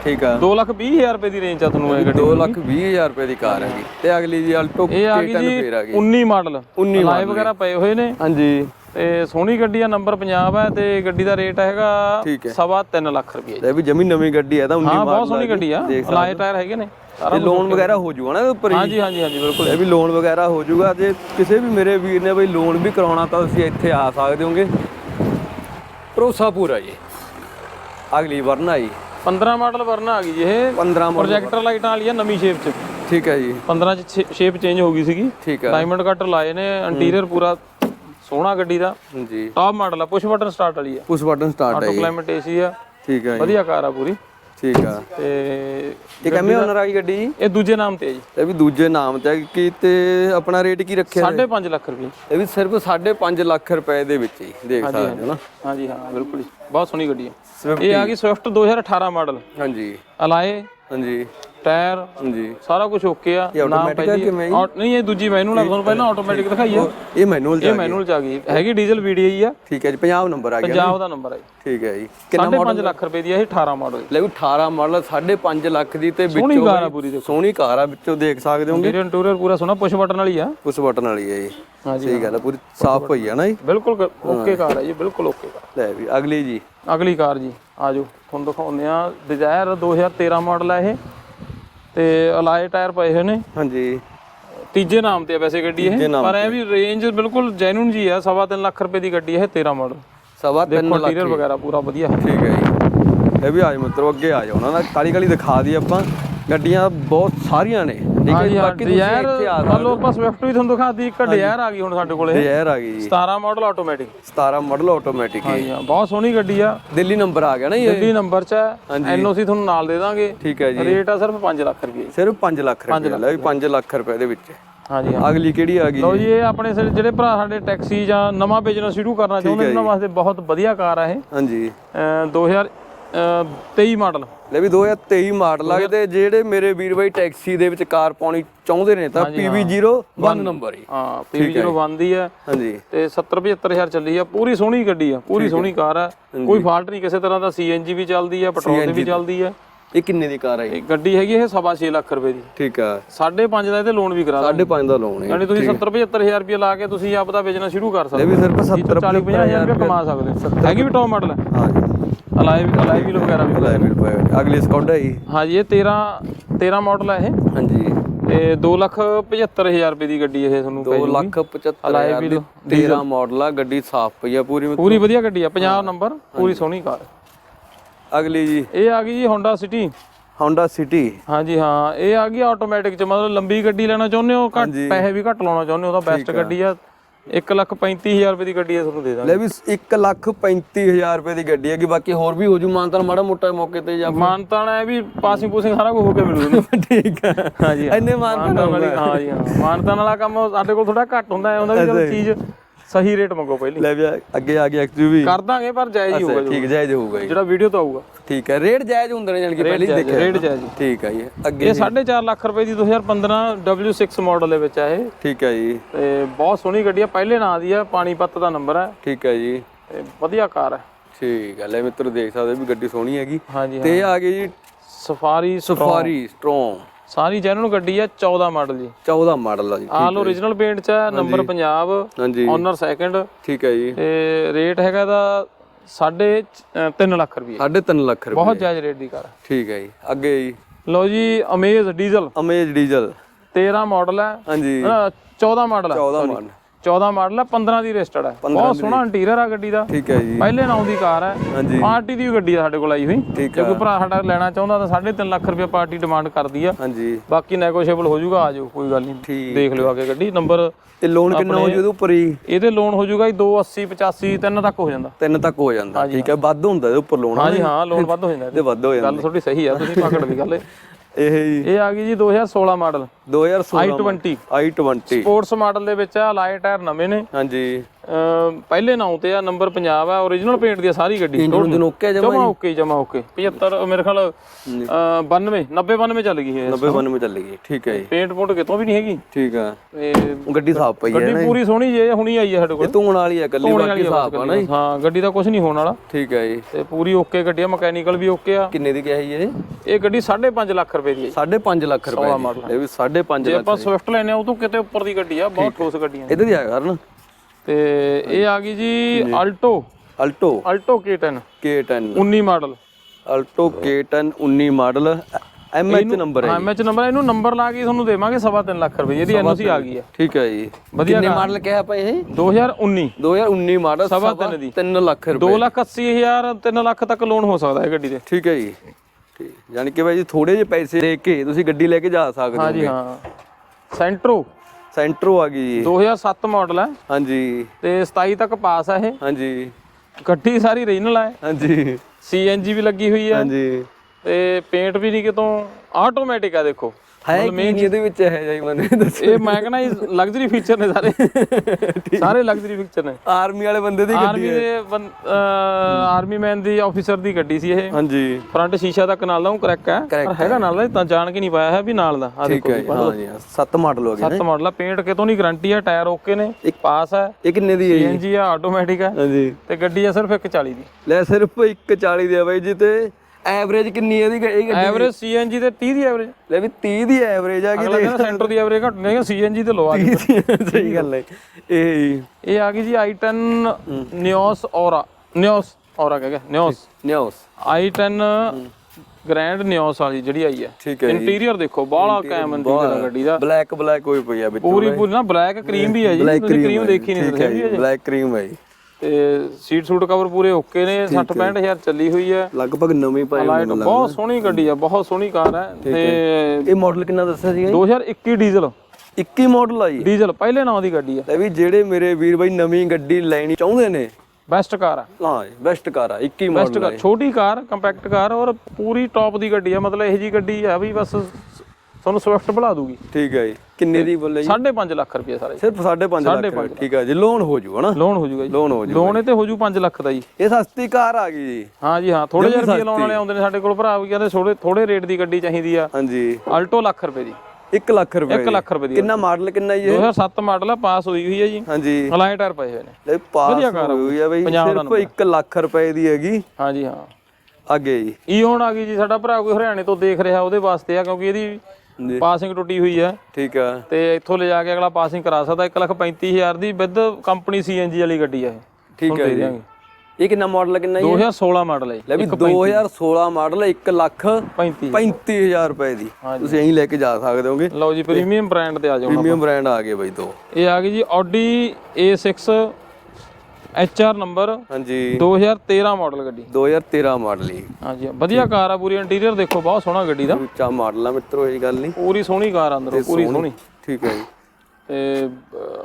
ਠੀਕ ਆ। 2 ਲੱਖ 20 ਹਜ਼ਾਰ ਰੁਪਏ ਦੀ ਰੇਂਜ ਆ ਤੁਹਾਨੂੰ ਇਹ ਗੱਡੀ। 2 ਲੱਖ 20 ਹਜ਼ਾਰ ਰੁਪਏ ਦੀ ਕਾਰ ਹੈਗੀ। ਤੇ ਅਗਲੀ ਜੀ ਆਲਟੋ ਇਹ ਆ ਗਈ K10 ਜੀ ਫੇਰ ਆ ਗਈ। 19 ਮਾਡਲ। 19 ਲਾਈਵ ਵਗੈਰਾ ਪਏ ਹੋਏ ਨੇ। ਹਾਂਜੀ। ਤੇ ਸੋਹਣੀ ਗੱਡੀ ਆ ਨੰਬਰ ਪੰਜਾਬ ਹੈ ਤੇ ਗੱਡੀ ਦਾ ਰੇਟ ਹੈਗਾ ਹੈ। ਸਵਾ 3 ਲੱਖ ਰੁਪਏ ਲੈ ਵੀ ਜਮੀ ਨਵੀਂ ਗੱਡੀ ਹੈ ਤਾਂ 19 ਹਾਂ ਮਾਡਲ ਬਹੁਤ ਸੋਹਣੀ ਗੱਡੀ ਆ। ਲਾਏ ਟਾਇਰ ਹੈਗੇ ਨੇ। ਇਹ ਲੋਨ ਵਗੈਰਾ ਹੋ ਜੂਗਾ ਨਾ ਉੱਪਰ ਹੀ? ਹਾਂਜੀ ਹਾਂਜੀ ਹਾਂਜੀ ਬਿਲਕੁਲ। ਇਹ ਵੀ ਲੋਨ ਵਗੈਰਾ ਹੋ ਜੂਗਾ ਜੇ ਕਿਸੇ ਵੀ ਮੇਰੇ ਵੀਰ ਨੇ ਬਈ ਲੋਨ ਵੀ ਕਰਾਉਣਾ ਤਾਂ ਤੁਸੀਂ ਇੱਥੇ ਆ ਸਕਦੇ ਹੋਗੇ। ਭਰੋਸਾ ਪੂਰਾ ਜੀ। ਅਗਲੀ ਵਰਨਾ ਜੀ। 15 ਮਾਡਲ ਵਰਨਾ ਆ ਗਈ ਜੀ ਇਹ। 15 ਮਾਡਲ ਪ੍ਰੋਜੈਕਟਰ ਲਾਈਟਾਂ ਵਾਲੀ ਆ ਨਵੀਂ ਸ਼ੇਪ ਚ। ਠੀਕ ਹੈ ਜੀ। 15 ਚ ਸ਼ੇਪ ਚੇਂਜ ਹੋ ਗਈ ਸੀਗੀ। ਠੀਕ ਹੈ। ਡਾਇਮੰਡ ਕਟਰ ਲਾਏ ਨੇ ਇੰਟੀਰੀਅਰ ਪੂਰਾ ਸੋਹਣਾ ਗੱਡੀ ਦਾ। ਜੀ। ਟਾਪ ਮਾਡਲ ਆ ਪੁਸ਼ ਬਟਨ ਸਟਾਰਟ ਵਾਲੀ ਆ। ਪੁਸ਼ ਬਟਨ ਸਟਾਰਟ ਹੈ ਆਟੋ ਕਲਾਈਮੇਟ ਏਸੀ ਆ। ਠੀਕ ਹੈ ਜੀ। ਵਧੀਆ ਕਾਰ ਆ ਪੂਰੀ। ਠੀਕ ਆ। ਤੇ ਇਹ ਕਿੰਨੇ ਓਨਰ ਆ ਗਈ ਗੱਡੀ ਜੀ? ਇਹ ਦੂਜੇ ਨਾਮ ਤੇ ਆ ਜੀ। ਇਹ ਵੀ ਦੂਜੇ ਨਾਮ ਤੇ ਹੈ ਕੀ ਤੇ ਆਪਣਾ ਰੇਟ ਕੀ ਰੱਖਿਆ 5.5 ਲੱਖ ਰੁਪਏ ਇਹ ਵੀ ਸਿਰਫ 5.5 ਲੱਖ ਰੁਪਏ ਦੇ ਵਿੱਚ ਹੀ ਦੇਖ ਸਕਦੇ ਹੋ ਨਾ। ਹਾਂਜੀ। ਹਾਂ ਬਿਲਕੁਲ ਬਹੁਤ ਸੋਹਣੀ ਗੱਡੀ Swift ਇਹ ਆ ਗਈ ਸਵਿਫਟ 2018 ਮਾਡਲ। ਹਾਂਜੀ। ਅਲਾਏ ਹਾਂਜੀ। ਟਾਇਰ ਹਾਂਜੀ। ਸਾਰਾ ਕੁਝ ਓਕੇ ਆ ਇਹ automatic ਆ ਜੀ? ਆਟ- ਨਹੀਂ ਇਹ ਦੂਜੀ ਮੈਨੂਅਲ ਆ ਤੁਹਾਨੂੰ ਪਹਿਲਾਂ ਆਟੋਮੈਟਿਕ ਦਿਖਾਈ ਆ। ਇਹ ਮੈਨੂਅਲ ਇਹ ਮੈਨੂਅਲ ਚ ਆ ਗਈ। ਹੈਗੀ ਡੀਜ਼ਲ ਵੀਡੀਆਈ ਆ। ਠੀਕ ਹੈ ਜੀ 50 ਨੰਬਰ ਆ ਗਿਆ ਪੰਜਾਬ ਦਾ ਨੰਬਰ ਆ ਜੀ। ਠੀਕ ਹੈ ਜੀ। ਕਿੰਨਾ 5.5 ਲੱਖ ਰੁਪਏ ਦੀ ਆ ਇਹ 18 ਮਾਡਲ ਲੈ ਵੀ 18 ਮਾਡਲ 5.5 ਲੱਖ ਦੀ ਤੇ ਸੋਹਣੀ ਵਿੱਚੋਂ ਕਾਰ ਆ ਪੂਰੀ ਦੇਖੋ। ਸੋਹਣੀ ਕਾਰ ਆ ਵਿੱਚੋਂ ਦੇਖ ਸਕਦੇ ਹੋਗੇ। ਇੰਟੀਰੀਅਰ ਇੰਟੀਰੀਅਰ ਪੂਰਾ ਸੋਹਣਾ ਪੁਸ਼ ਬਟਨ ਵਾਲੀ ਆ। ਉਸ ਬਟਨ ਵਾਲੀ ਹੈ ਜੀ। ਹਾਂਜੀ ਸਹੀ ਗੱਲ ਹੈ ਪੂਰੀ ਸਾਫ਼ ਪਈ ਆ ਨਾ ਜੀ। ਬਿਲਕੁਲ ਓਕੇ ਕਾਰ ਹੈ ਜੀ ਬਿਲਕੁਲ ਓਕੇ ਕਾਰ। ਲੈ ਵੀ ਅਗਲੀ ਜੀ। ਅਗਲੀ ਕਾਰ ਜੀ ਆਜੋ ਤੁਹਾਨੂੰ ਦਿਖਾਉਂਦੇ ਆ ਡਿਜ਼ਾਇਰ 2013 ਮਾਡਲ ਹੈ ਇਹ। ਤੇ ਅਲਾਏ ਟਾਇਰ ਪਏ ਹੋਏ ਨੇ। ਹਾਂਜੀ। ਤੀਜੇ ਨਾਮ ਤੇ ਆ ਵੈਸੇ ਗੱਡੀ ਇਹ। ਪਰ ਇਹ ਵੀ ਰੇਂਜ ਬਿਲਕੁਲ ਜੈਨੂਨ ਜੀ ਆ। ਸਵਾ ਤਿੰਨ ਲੱਖ ਰੁਪਏ ਦੀ ਗੱਡੀ ਹੈ 13 ਮਾਡਲ ਸਵਾ ਤਿੰਨ ਦੇਖੋ ਲੱਖ ਇੰਟੀਰੀਅਰ ਵਗੈਰਾ ਪੂਰਾ ਵਧੀਆ। ਠੀਕ ਹੈ ਜੀ। ਇਹ ਵੀ ਆਜ ਮਤਲਬ ਅੱਗੇ ਆ ਜਾਓ। ਉਹਨਾਂ ਦਾ ਕਾਲੀ ਕਾਲੀ ਦਿਖਾ ਦੀ ਆਪਾਂ। ਗੱਡੀਆਂ ਬਹੁਤ ਸਾਰੀਆਂ ਨੇ। ਠੀਕ ਹੈ ਬਾਕੀ ਤੁਸੀਂ ਇੱਥੇ ਆ ਸਕਦੇ ਹੋ ਆਪਾਂ ਸਵਿਫਟ ਵੀ ਤੁਹਾਨੂੰ ਦਿਖਾਤੀ ਇੱਕ ਡਿਜ਼ਾਇਰ ਆ ਗਈ ਹੁਣ ਸਾਡੇ ਕੋਲੇ। ਡਿਜ਼ਾਇਰ ਆ ਗਈ 17 ਮਾਡਲ ਆਟੋਮੈਟਿਕ 17 ਮਾਡਲ ਆਟੋਮੈਟਿਕ ਹੈ। ਹਾਂ ਬਹੁਤ ਸੋਹਣੀ ਗੱਡੀ ਆ। ਦਿੱਲੀ ਨੰਬਰ ਆ ਗਿਆ ਨਾ ਇਹ? ਦਿੱਲੀ ਨੰਬਰ ਚ ਹੈ। ਐਨਓਸੀ ਤੁਹਾਨੂੰ ਨਾਲ ਦੇ ਦਾਂਗੇ। ਠੀਕ ਹੈ ਜੀ। ਰੇਟ ਆ ਸਿਰਫ 5 ਲੱਖ ਰੁਪਏ। ਸਿਰਫ 5 ਲੱਖ ਰੁਪਏ ਲੈ 5 ਲੱਖ ਰੁਪਏ ਦੇ ਵਿੱਚ। ਹਾਂਜੀ ਅਗਲੀ ਕਿਹੜੀ ਆ ਗਈ ਲੋ ਜੀ? ਇਹ ਆਪਣੇ ਜਿਹੜੇ ਭਰਾ ਸਾਡੇ ਟੈਕਸੀ ਜਾਂ ਨਵਾਂ ਬਿਜ਼ਨਸ ਸ਼ੁਰੂ ਕਰਨਾ ਚਾਹੁੰਦੇ ਉਹਨਾਂ ਵਾਸਤੇ ਬਹੁਤ ਵਧੀਆ ਕਾਰ ਆ ਇਹ। ਹਾਂਜੀ। 23 ਮਾਡਲ। ਲੈ ਵੀ 2023 ਮਾਡਲ ਆ ਜਿਹੜੇ ਮੇਰੇ ਵੀਰ ਬਾਈ ਟੈਕਸੀ ਦੇ ਵਿੱਚ ਕਾਰ ਪਾਉਣੀ ਚਾਹੁੰਦੇ ਨੇ ਤਾਂ PV01 ਨੰਬਰ ਹੀ। ਹਾਂ PV01 ਦੀ ਹੈ। ਹਾਂਜੀ। ਤੇ 70 75000 ਚੱਲੀ ਆ। ਪੂਰੀ ਸੋਹਣੀ ਗੱਡੀ ਆ ਪੂਰੀ ਸੋਹਣੀ ਕਾਰ ਆ। ਕੋਈ ਫਾਲਟ ਨਹੀਂ ਕਿਸੇ ਤਰ੍ਹਾਂ ਦਾ CNG ਵੀ ਚੱਲਦੀ ਆ ਪੈਟਰੋਲ ਤੇ ਵੀ ਚੱਲਦੀ ਆ। ਇਹ ਕਿੰਨੇ ਦੀ ਕਾਰ ਹੈ ਇਹ? ਗੱਡੀ ਹੈਗੀ ਇਹ 6.5 ਲੱਖ ਰੁਪਏ ਦੀ। ਠੀਕ ਆ। 5.5 ਦਾ ਇਹਦੇ ਲੋਨ ਵੀ ਕਰਾ ਦਾਂਗੇ। 5.5 ਦਾ ਲੋਨ ਹੈ ਯਾਨੀ ਤੁਸੀਂ 70 75000 ਰੁਪਏ ਲਾ ਕੇ ਤੁਸੀਂ ਆਪ ਦਾ ਬਿਜ਼ਨਸ ਸ਼ੁਰੂ ਕਰ ਸਕਦੇ ਹੋ। ਇਹ ਵੀ ਸਿਰਫ 70 50000 ਰੁਪਏ ਕਮਾ ਸਕਦੇ ਹੈਗੀ ਵੀ ਟੌਪ ਮਾਡਲ ਹੈ ਹਾਂਜੀ। ਅਲਾਈ ਅਲਾਈ ਵੀਲ ਵਗੈਰਾ ਵੀ ਲੈ ਵੀਰ ਰੁਪਏ ਅਗਲੀ ਸਕੌਡਾ ਹੀ ਹਾਂਜੀ ਇਹ 13 13 ਮਾਡਲ ਹੈ ਇਹ। ਹਾਂਜੀ। ਤੇ 275000 ਰੁਪਏ ਦੀ ਗੱਡੀ ਇਹ ਤੁਹਾਨੂੰ 2 ਲੱਖ 75 ਹਜ਼ਾਰ ਦੀ 13 ਮਾਡਲ ਆ ਗੱਡੀ ਸਾਫ਼ ਪਈ ਆ ਪੂਰੀ ਪੂਰੀ ਵਧੀਆ ਗੱਡੀ ਆ 50 ਨੰਬਰ ਪੂਰੀ ਸੋਹਣੀ ਕਾਰ। ਅਗਲੀ ਜੀ। ਇਹ ਆ ਗਈ ਜੀ ਹੋਂਡਾ ਸਿਟੀ Honda City ਹਾਂਜੀ ਹਾਂ। ਇਹ ਆ ਗਈ ਆਟੋਮੈਟਿਕ ਚ ਮਤਲਬ ਲੰਬੀ ਗੱਡੀ ਲੈਣਾ ਚਾਹੁੰਦੇ ਹੋ ਘੱਟ ਪੈਸੇ ਵੀ ਘੱਟ ਲਾਉਣਾ ਚਾਹੁੰਦੇ ਹੋ ਤਾਂ ਬੈਸਟ ਗੱਡੀ ਆ। 135000 ਰੁਪਏ ਦੀ ਗੱਡੀ ਆ ਤੁਹਾਨੂੰ ਦੇ ਦਾਂਗੇ। ਲੈ ਵੀ 1 ਲੱਖ 35000 ਰੁਪਏ ਦੀ ਗੱਡੀ ਹੈਗੀ ਬਾਕੀ ਹੋਰ ਵੀ ਹੋ ਜੂ ਮਾਨਤਾਨ ਮਾੜਾ ਮੋਟਾ ਮੌਕੇ ਤੇ ਜਾਂ ਮਾਨਤਾਨ ਹੈ ਵੀ ਪਾਸਿੰਗ ਪੂਸਿੰਗ ਸਾਰਾ ਕੁਝ ਹੋ ਕੇ ਮਿਲੂ ਠੀਕ ਆ ਹਾਂਜੀ ਹਾਂ। ਇੰਨੇ ਮਾਨਤਾਨ ਵਾਲੀ ਹਾਂ ਜੀ ਹਾਂ। ਮਾਨਤਾਨ ਵਾਲਾ ਕੰਮ ਸਾਡੇ ਕੋਲ ਥੋੜਾ ਘੱਟ ਹੁੰਦਾ ਹੈ ਉਹਦਾ ਵੀ ਚਲੋ ਚੀਜ਼ ਸਹੀ ਰੇਟ ਮੰਗੋ ਪਹਿਲੀ। ਲੈ ਵੀ ਅੱਗੇ ਆ ਗਈ ਐਕਸਯੂਵੀ ਕਰ ਦਾਂਗੇ ਪਰ ਜਾਇਜ਼ ਹੀ ਹੋਊਗਾ ਠੀਕ ਜਾਇਜ਼ ਹੋਊਗਾ ਜਿਹੜਾ ਵੀਡੀਓ ਤੋਂ ਆਊਗਾ। ਠੀਕ ਹੈ ਰੇਟ ਜਾਇਜ਼ ਹੁੰਦੇ ਨੇ ਜਾਨ ਕਿ ਪਹਿਲੀ ਦੇਖਿਆ। ਰੇਟ ਜਾਇਜ਼। ਠੀਕ ਹੈ ਜੀ ਅੱਗੇ ਇਹ 4.5 ਲੱਖ ਰੁਪਏ ਦੀ 2015 W6 ਮਾਡਲ ਦੇ ਵਿੱਚ ਆ ਇਹ। ਠੀਕ ਹੈ ਜੀ। ਤੇ ਬਹੁਤ ਸੋਹਣੀ ਗੱਡੀ ਆ ਪਹਿਲੇ ਨਾਂ ਦੀ ਆ ਪਾਣੀਪਤ ਦਾ ਨੰਬਰ ਹੈ ਠੀਕ ਹੈ ਜੀ। ਤੇ ਵਧੀਆ ਕਾਰ ਹੈ ਠੀਕ ਹੈ ਲੈ ਮਿੱਤਰ ਦੇਖ ਸਕਦੇ ਵੀ ਗੱਡੀ ਸੋਹਣੀ ਹੈਗੀ। ਹਾਂਜੀ ਤੇ ਆ ਗਈ ਜੀ ਸਫਾਰੀ ਸਫਾਰੀ ਸਟਰੋਂਗ ਸਾਰੀ ਜੈਨੂਨ ਗੱਡੀ ਆ 14 ਮਾਡਲ ਜੀ। 14 ਮਾਡਲ ਆ ਜੀ ਆਲ ਓਰੀਜਨਲ ਪੇਂਟ ਚ ਹੈ ਨੰਬਰ ਪੰਜਾਬ ਓਨਰ ਸੈਕੰਡ ਠੀਕ ਹੈ ਜੀ। ਤੇ ਰੇਟ ਹੈਗਾ ਦਾ ਸਾਢੇ 3 ਲੱਖ ਰੁਪਏ 3.5 ਲੱਖ ਰੁਪਏ ਬਹੁਤ ਜਾਇਜ਼ ਰੇਟ ਦੀ ਕਾਰ। ਠੀਕ ਹੈ ਜੀ ਅੱਗੇ ਜੀ। ਲਓ ਜੀ Amaze diesel Amaze diesel 13 model ਹੈ ਹਾਂਜੀ। ਨਾ, 14 ਮਾਡਲ ਹੈ 14 ਮਾਡਲ। 14 ਮਾਡਲ ਹੈ 15 ਦੀ ਰਜਿਸਟਰਡ ਹੈ ਬਹੁਤ ਸੋਹਣਾ ਇੰਟੀਰੀਅਰ ਆ ਗੱਡੀ ਦਾ। ਠੀਕ ਹੈ ਜੀ। ਪਹਿਲੇ ਨਾਮ ਦੀ ਕਾਰ ਹੈ ਹਾਂਜੀ। ਪਾਰਟੀ ਦੀ ਵੀ ਗੱਡੀ ਆ ਸਾਡੇ ਕੋਲ ਆਈ ਹੋਈ। ਜੇ ਕੋਈ ਭਰਾ ਸਾਡਾ ਲੈਣਾ ਚਾਹੁੰਦਾ ਤਾਂ 3.5 ਲੱਖ ਰੁਪਏ ਪਾਰਟੀ ਡਿਮਾਂਡ ਕਰਦੀ ਆ। ਹਾਂਜੀ। ਬਾਕੀ ਨੈਗੋਸ਼ੀਏਬਲ ਹੋ ਜਾਊਗਾ ਆ ਜਾਓ ਕੋਈ ਗੱਲ ਨਹੀਂ। ਠੀਕ। ਦੇਖ ਲਿਓ ਆ ਕੇ ਗੱਡੀ ਨੰਬਰ ਤੇ ਲੋਨ ਕਿੰਨਾ ਹੋ ਜੀ ਉੱਪਰ ਹੀ ਇਹਦੇ ਲੋਨ ਹੋ ਜਾਊਗਾ ਜੀ 280 85 ਤਿੰਨ ਤੱਕ ਹੋ ਜਾਂਦਾ। ਤਿੰਨ ਤੱਕ ਹੋ ਜਾਂਦਾ ਠੀਕ ਹੈ ਵੱਧ ਹੁੰਦਾ ਇਹਦੇ ਉੱਪਰ ਲੋਨ ਹਾਂਜੀ ਹਾਂ ਲੋਨ ਵੱਧ ਹੋ ਜਾਂਦਾ ਇਹਦੇ ਵੱਧ ਹੋ ਜਾਂਦਾ। ਗੱਲ ਤੁਹਾਡੀ ਸਹੀ ਆ ਤੁਸੀਂ ਪਕੜ ਦੀ ਗੱਲ ਇਹ। ਜੀ। ਇਹ ਆ ਗਈ ਜੀ 2016 model. 2016 i20 i20 sports model ਦੇ ਵਿੱਚ ਆ ਲਾਈਟ ਟਾਇਰ ਨਵੇਂ ਨੇ। ਹਾਂਜੀ। ਪਹਿਲੇ ਨਾਂ ਤੇ ਆ ਨੰਬਰ ਪੰਜਾਬ ਆ origignal ਪੇਂਟ ਦੀ ਆ ਸਾਰੀ ਗੱਡੀ ਇੰਜਨ ਓਕੇ ਜਮਾ ਜਮਾ ਓਕੇ ਜਮਾ ਓਕੇ 75 ਮੇਰੇ ਖਿਆਲ ਅ, 92 90 92 ਚੱਲ ਗਈ ਇਹ 90 92 ਚੱਲੇਗੀ ਠੀਕ ਹੈ ਜੀ। ਪੇਂਟ ਪੋਟ ਕਿਤੋਂ ਵੀ ਨਹੀਂ ਹੈਗੀ। ਠੀਕ ਆ। ਤੇ ਗੱਡੀ ਸਾਫ਼ ਪਈ ਹੈ ਗੱਡੀ ਪੂਰੀ ਸੋਹਣੀ ਜੇ ਹੁਣੀ ਆਈ ਹੈ ਸਾਡੇ ਕੋਲ। ਇਹ ਧੋਣ ਵਾਲੀ ਹੈ ਕੱਲੀ ਬਾਕੀ ਆ ਸਾਫ਼ ਆ ਨਾ ਜੀ। ਹਾਂ ਗੱਡੀ ਦਾ ਕੁਝ ਨਹੀਂ ਹੋਣ ਵਾਲਾ। ਠੀਕ ਹੈ ਜੀ। ਤੇ ਪੂਰੀ ਓਕੇ ਗੱਡੀ ਆ ਮਕੈਨੀਕਲ ਵੀ ਓਕੇ ਆ। ਕਿੰਨੇ ਦੀ ਕਿਹਾ ਜੀ ਇਹ? ਇਹ ਗੱਡੀ 5.5 ਲੱਖ ਰੁਪਏ ਦੀ ਹੈ 5.5 ਲੱਖ ਰੁਪਏ। ਇਹ ਵੀ 5.5 ਜੇ ਲੱਖ ਆਪਾਂ ਸਵਿਫਟ ਲੈਨੇ ਆ ਉਹ ਤੋਂ ਕਿਤੇ ਉੱਪਰ ਦੀ ਗੱਡੀ ਆ ਬਹੁਤ ਠੋਸ ਗੱਡੀਆਂ ਇਹਦੇ ਦੀ ਆ ਕਰਨ? ਤੇ ਇਹ ਆ ਗਈ ਜੀ Alto Alto Alto K10 K10 19 model. Alto K10 19 model. MH number ਹੈ ਐਮਐਚ ਨੰਬਰ ਇਹਨੂੰ ਨੰਬਰ ਲਾ ਕੇ ਤੁਹਾਨੂੰ ਦੇਵਾਂਗੇ 3.5 ਲੱਖ ਰੁਪਏ। ਇਹਦੀ ਐਨਓਸੀ ਆ ਗਈ ਹੈ। ਠੀਕ ਹੈ ਜੀ। ਵਧੀਆ ਕਿੰਨੇ ਮਾਡਲ ਕਿਹਾ ਆਪਾਂ ਇਹ? 2019 2019 ਮਾਡਲ ਸਵਾ ਸਵਾ ਤਿੰਨ ਦੀ। 3 ਲੱਖ ਰੁਪਏ। 2 ਲੱਖ 80 ਹਜ਼ਾਰ 3 ਲੱਖ ਤੱਕ ਲੋਨ ਹੋ ਸਕਦਾ ਹੈ ਗੱਡੀ ਦੇ। ਠੀਕ ਹੈ ਜੀ। ਯਾਨੀ ਕਿ ਬਾਈ ਜੀ ਥੋੜੇ ਜਿਹੇ ਪੈਸੇ ਦੇ ਕੇ ਤੁਸੀਂ ਗੱਡੀ ਲੈ ਕੇ ਜਾ ਸਕਦੇ ਹਾਂ ਹੋ ਜੀ ਹਾਂ। ਸੈਂਟਰੋ ਸੈਂਟਰੋ ਆ ਗਈ ਜੀ। 2007 ਮਾਡਲ ਹੈ ਹਾਂਜੀ। ਤੇ 27 ਤੱਕ ਪਾਸ ਹੈ ਇਹ। ਹਾਂਜੀ। ਗੱਡੀ ਸਾਰੀ ਰੀਜਨਲ ਹੈ ਹਾਂਜੀ। ਸੀਐਨਜੀ ਵੀ ਲੱਗੀ ਹੋਈ ਹੈ ਹਾਂਜੀ। ਤੇ ਪੇਂਟ ਵੀ ਨਹੀਂ ਕਿਤੋਂ। ਆਟੋਮੈਟਿਕ ਆ ਦੇਖੋ। ਹੈ ਕੀ ਨਹੀਂ ਇਹਦੇ ਵਿੱਚ ਹੈ ਜਾਈ ਮੈਨੂੰ ਦੱਸੋ। ਇਹ ਮੈਂ ਕਹਿੰਦਾ ਇਹ ਲਗਜ਼ਰੀ ਫੀਚਰ ਨੇ ਸਾਰੇ। ਸਾਰੇ ਲਗਜ਼ਰੀ ਫੀਚਰ ਨੇ। ਆਰਮੀ ਵਾਲੇ ਬੰਦੇ ਦੀ ਗੱਡੀ ਆਰਮੀ ਦੇ ਅਹ ਆਰਮੀ ਮੈਨ ਦੀ ਆਫੀਸਰ ਦੀ ਗੱਡੀ ਸੀ ਇਹ। ਹਾਂਜੀ। ਫਰੰਟ ਸ਼ੀਸ਼ਾ ਤੱਕ ਨਾਲ ਦਾ ਉਹ ਕਰੈਕ ਹੈ। ਪਰ ਹੈਗਾ ਨਾਲ ਦਾ ਤਾਂ ਜਾਣ ਕੇ ਨਹੀਂ ਪਾਇਆ ਹੈ ਵੀ ਨਾਲ ਦਾ। ਆ ਠੀਕ ਦੇਖੋ ਹੈ ਜੀ, ਹਾਂ ਜੀ ਹਾਂ। ਸੱਤ ਮਾਡਲ ਹੋ ਗਏ ਸੱਤ ਮਾਡਲ ਆ ਪੇਂਟ ਕਿਤੋਂ ਨਹੀਂ ਗਾਰੰਟੀ ਆ ਟਾਇਰ ਓਕੇ ਨੇ ਇੱਕ ਪਾਸ ਹੈ। ਇਹ ਕਿੰਨੇ ਦੀ ਹੈ ਜੀ? ਸੀਐਨਜੀ ਆ ਆਟੋਮੈਟਿਕ ਹੈ। ਹਾਂਜੀ। ਤੇ ਗੱਡੀ ਆ ਸਿਰਫ 140 ਦੀ। ਲੈ ਸਿਰਫ 140 ਦੀ ਆ ਬਾਈ ਜੀ ਤੇ ਐਵਰੇਜ ਕਿੰਨੀ ਹੈ ਇਹਦੀ ਇਹ ਗੱਡੀ ਐਵਰੇਜ ਸੀਐਨਜੀ ਤੇ 30 ਦੀ ਐਵਰੇਜ ਲੈ ਵੀ 30 ਦੀ ਐਵਰੇਜ ਆ ਗਈ ਕਹਿੰਦਾ ਸੈਂਟਰ ਦੀ ਐਵਰੇਜ ਘੱਟ ਨਹੀਂ ਸੀਐਨਜੀ ਤੇ ਲੋ ਆ ਗਈ ਸਹੀ ਗੱਲ ਹੈ। ਇਹ ਇਹ ਆ ਗਈ ਜੀ i10 ਨਿਓਸ ਔਰਾ ਨਿਓਸ ਔਰਾ ਕਹਿ ਗਿਆ ਨਿਓਸ ਨਿਓਸ i10 ਗ੍ਰੈਂਡ ਨਿਓਸ ਵਾਲੀ ਜਿਹੜੀ ਆਈ ਹੈ। ਠੀਕ ਹੈ ਇੰਟੀਰੀਅਰ ਦੇਖੋ ਬਾਹਲਾ ਕੈਮ ਇੰਟੀਰੀਅਰ ਗੱਡੀ ਦਾ। ਬਲੈਕ ਬਲੈਕ ਹੋਈ ਪਈ ਆ ਵਿੱਚ ਪੂਰੀ ਪੂਰੀ ਨਾ ਬਲੈਕ ਕਰੀਮ ਵੀ ਹੈ ਜੀ ਤੁਸੀਂ ਕਰੀਮ ਦੇਖੀ ਨਹੀਂ ਜੀ ਬਲੈਕ ਕਰੀਮ ਹੈ ਜੀ। ਤੇ ਸੀਟ ਸੂਟ ਕਵਰ ਪੂਰੇ ਓਕੇ ਨੇ 60 65 ਹਜ਼ਾਰ ਚੱਲੀ ਹੋਈ ਹੈ। ਲਗਭਗ ਨਵੀਂ ਪਾਈ ਲਾਈਟ ਬਹੁਤ ਸੋਹਣੀ ਗੱਡੀ ਆ ਬਹੁਤ ਸੋਹਣੀ ਕਾਰ ਹੈ। ਤੇ ਇਹ ਮਾਡਲ ਕਿੰਨਾ ਦੱਸਿਆ ਸੀ 2021 ਡੀਜ਼ਲ। 21 ਮਾਡਲ ਆ ਜੀ। ਡੀਜ਼ਲ ਪਹਿਲੇ ਨਾਂ ਦੀ ਗੱਡੀ ਆ। ਲੈ ਵੀ ਜਿਹੜੇ ਮੇਰੇ ਵੀਰ ਬਾਈ ਨਵੀਂ ਗੱਡੀ ਲੈਣੀ ਚਾਹੁੰਦੇ ਨੇ। ਬੈਸਟ ਕਾਰ ਆ। ਹਾਂ ਜੀ ਬੈਸਟ ਕਾਰ ਆ 21 ਬੈਸਟ ਮਾਡਲ ਕਾਰ ਛੋਟੀ ਕਾਰ ਕੰਪੈਕਟ ਕਾਰ ਔਰ ਪੂਰੀ ਟੌਪ ਦੀ ਗੱਡੀ ਆ। ਮਤਲਬ ਇਹੋ ਜੀ ਗੱਡੀ ਆ ਵੀ ਬਸ ਤੁਹਾਨੂੰ ਸਵਿਫਟ ਬੁਲਾ ਦੂਗੀ। ਠੀਕ ਹੈ ਜੀ। ਕਿੰਨੇ ਦੀ ਬੋਲੇ ਜੀ? 5.5 ਲੱਖ ਰੁਪਏ ਸਾਰੇ। ਸਿਰਫ 5.5 ਲੱਖ। ਠੀਕ ਹੈ ਜੀ ਲੋਨ ਹੋ ਜੂ ਹਨਾ ਲੋਨ ਹੋ ਜਾਊਗਾ ਜੀ। ਲੋਨ ਹੋ ਜੂ। ਲੋਨ ਤੇ ਹੋ ਜੂ 5 ਲੱਖ ਦਾ ਜੀ। ਇਹ ਸਸਤੀ ਕਾਰ ਆ ਗਈ ਜੀ। ਹਾਂ ਜੀ ਹਾਂ ਥੋੜੇ ਜਿਹੇ ਰੁਪਏ ਲਾਉਣ ਵਾਲੇ ਆਉਂਦੇ ਨੇ ਸਾਡੇ ਕੋਲ ਭਰਾ ਵੀ ਕਹਿੰਦੇ ਥੋੜੇ ਥੋੜੇ ਰੇਟ ਦੀ ਗੱਡੀ ਚਾਹੀਦੀ ਆ। ਹਾਂਜੀ। ਆਲਟੋ ਲੱਖ ਰੁਪਏ ਦੀ। 1 ਲੱਖ ਰੁਪਏ 1 ਲੱਖ ਰੁਪਏ ਦੀ ਕਿੰਨਾ ਮਾਡਲ ਕਿੰਨਾ ਜੀ ਇਹ? 2007 ਮਾਡਲ ਆ ਪਾਸ ਹੋਈ ਹੋਈ ਹੈ ਜੀ। ਹਾਂਜੀ। ਅਲਾਈ ਟਾਇਰ ਪਏ ਹੋਏ ਨੇ। ਇਹ ਪਾਸ ਵਧੀਆ ਕਾਰ ਆ ਹੋਈ ਆ ਬਈ। ਸਿਰਫ 1 ਲੱਖ ਰੁਪਏ ਦੀ ਹੈਗੀ। ਹਾਂ ਜੀ ਹਾਂ। ਅੱਗੇ ਜੀ। ਈਓਨ ਆ ਗਈ ਜੀ ਸਾਡਾ ਭਰਾ ਕੋਈ ਹਰਿਆਣੇ ਤੋਂ ਦੇਖ ਰਿਹਾ ਉਹਦੇ ਵਾਸਤੇ ਆ ਕਿਉਂਕਿ ਇਹਦੀ। ਪਾਸਿੰਗ ਟੁੱਟੀ ਹੋਈ ਹੈ। ਠੀਕ ਆ। ਤੇ ਇੱਥੋਂ ਲੈ ਜਾ ਕੇ ਅਗਲਾ ਪਾਸਿੰਗ ਕਰਾ ਸਕਦਾ। 135000 ਦੀ ਵਿਦ ਕੰਪਨੀ ਸੀਐਨਜੀ ਵਾਲੀ ਗੱਡੀ ਇਹ। ਠੀਕ ਹੈ ਜੀ। ਇਹ ਕਿੰਨਾ ਮਾਡਲ ਕਿੰਨਾ ਜੀ? 2016 ਮਾਡਲ ਹੈ ਲੈ ਵੀ 2016 ਮਾਡਲ 1 ਲੱਖ 35 35000 ਰੁਪਏ ਦੀ। ਤੁਸੀਂ ਐਂ ਲੈ ਕੇ ਜਾ ਸਕਦੇ ਹੋਗੇ। ਲਓ ਜੀ ਪ੍ਰੀਮੀਅਮ ਬ੍ਰਾਂਡ ਤੇ ਆ ਜਾਓ ਪ੍ਰੀਮੀਅਮ ਬ੍ਰਾਂਡ ਆ ਗਏ ਬਈ ਦੋ। ਇਹ ਆ ਗਈ ਜੀ ਆਡੀ A6 HR ਨੰਬਰ ਹਾਂਜੀ। 2013 ਮਾਡਲ ਗੱਡੀ। 2013 ਮਾਡਲ ਹੀ ਹਾਂਜੀ ਵਧੀਆ ਕਾਰ ਆ ਪੂਰੀ ਇੰਟੀਰੀਅਰ ਦੇਖੋ ਬਹੁਤ ਸੋਹਣਾ ਗੱਡੀ ਦਾ। ਉੱਚਾ ਮਾਡਲ ਆ ਮਿੱਤਰੋ ਇਹ ਗੱਲ ਨਹੀਂ। ਪੂਰੀ ਸੋਹਣੀ ਕਾਰ ਅੰਦਰੋਂ ਪੂਰੀ ਸੋਹਣੀ। ਠੀਕ ਹੈ ਜੀ। ਤੇ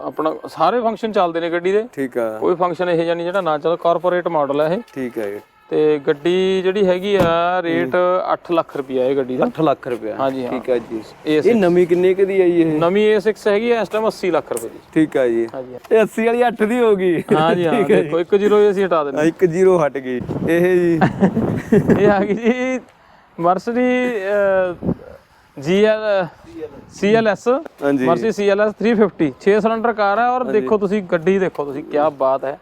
ਆਪਣਾ ਸਾਰੇ ਫੰਕਸ਼ਨ ਚੱਲਦੇ ਨੇ ਗੱਡੀ ਦੇ। ਠੀਕ ਆ। ਕੋਈ ਫੰਕਸ਼ਨ ਇਹ ਜਿਹਾ ਨਹੀਂ ਜਿਹੜਾ ਨਾ ਚੱਲ ਕਾਰਪੋਰੇਟ ਮਾਡਲ ਹੈ ਇਹ। ਠੀਕ ਹੈ ਜੀ। ਤੇ ਗੱਡੀ ਜਿਹੜੀ ਹੈਗੀ ਆ ਰੇਟ 8 ਲੱਖ ਰੁਪਿਆ ਇਹ ਗੱਡੀ ਦਾ। 8 ਲੱਖ ਰੁਪਏ ਹਾਂਜੀ ਹਾਂ। ਠੀਕ ਹੈ ਜੀ। A6 ਇਹ ਨਵੀਂ ਕਿੰਨੇ ਕੁ ਦੀ ਆਈ ਇਹ? ਨਵੀਂ A6 ਹੈਗੀ ਆ ਇਸ ਟਾਈਮ 80 ਲੱਖ ਰੁਪਏ ਦੀ। ਠੀਕ ਹੈ ਜੀ। ਇਹ 80 ਵਾਲੀ 8 ਦੀ ਹੋ ਗਈ। ਹਾਂਜੀ ਹਾਂ ਦੇਖੋ 1 0 ਅਸੀਂ ਹਟਾ ਦਿੰਦੇ ਆ, ਇੱਕ ਜ਼ੀਰੋ ਹਟ ਗਈ। ਇਹ ਜੀ। ਇਹ ਆ ਗਈ ਜੀ ਮਰਸਡੀ ਜੀਐਲ ਸੀਐਲਐਸ। ਹਾਂਜੀ। ਮਰਸਡੀ ਸੀਐਲਐਸ 350 6 ਸਿਲੰਡਰ ਕਾਰ ਹੈ ਔਰ ਦੇਖੋ ਤੁਸੀਂ ਗੱਡੀ ਦੇਖੋ ਤੁਸੀਂ ਕੀ ਬਾਤ ਹੈ।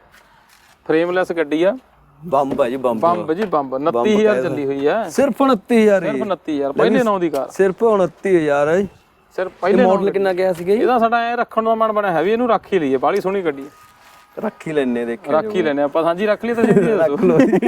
ਫਰੇਮਲੈਸ ਗੱਡੀ ਆ। ਬੰਬ ਹੈ ਜੀ ਬੰਬ। ਬੰਬ ਜੀ ਬੰਬ। 29000 ਚੱਲੀ ਹੋਈ ਹੈ। ਸਿਰਫ 29000 ਸਿਰਫ ਹੀ। 29000 ਪਹਿਲੇ ਨੌ ਦੀ ਕਾਰ ਸਿਰਫ 29000 ਹੈ ਇਹ ਪਹਿਲੇ ਮਾਡਲ ਕਿੰਨਾ ਗਿਆ ਸੀਗਾ ਇਹਦਾ ਸਾਡਾ ਐ ਰੱਖਣ ਦਾ ਮਨ ਬਣਿਆ ਹੈ ਵੀ ਇਹਨੂੰ ਰੱਖ ਹੀ ਲਈਏ ਬਾਲੀ ਸੋਹਣੀ ਗੱਡੀ। ਹੈ। ਰੱਖ ਹੀ ਲੈਣੇ ਦੇਖੇ ਰੱਖ ਹੀ ਲੈਨੇ ਆਪਾਂ ਹਾਂਜੀ ਰੱਖ ਲਈ ਤਾਂ ਜਿੰਦੀ ਦੱਸੋ ਲੋ ਜੀ।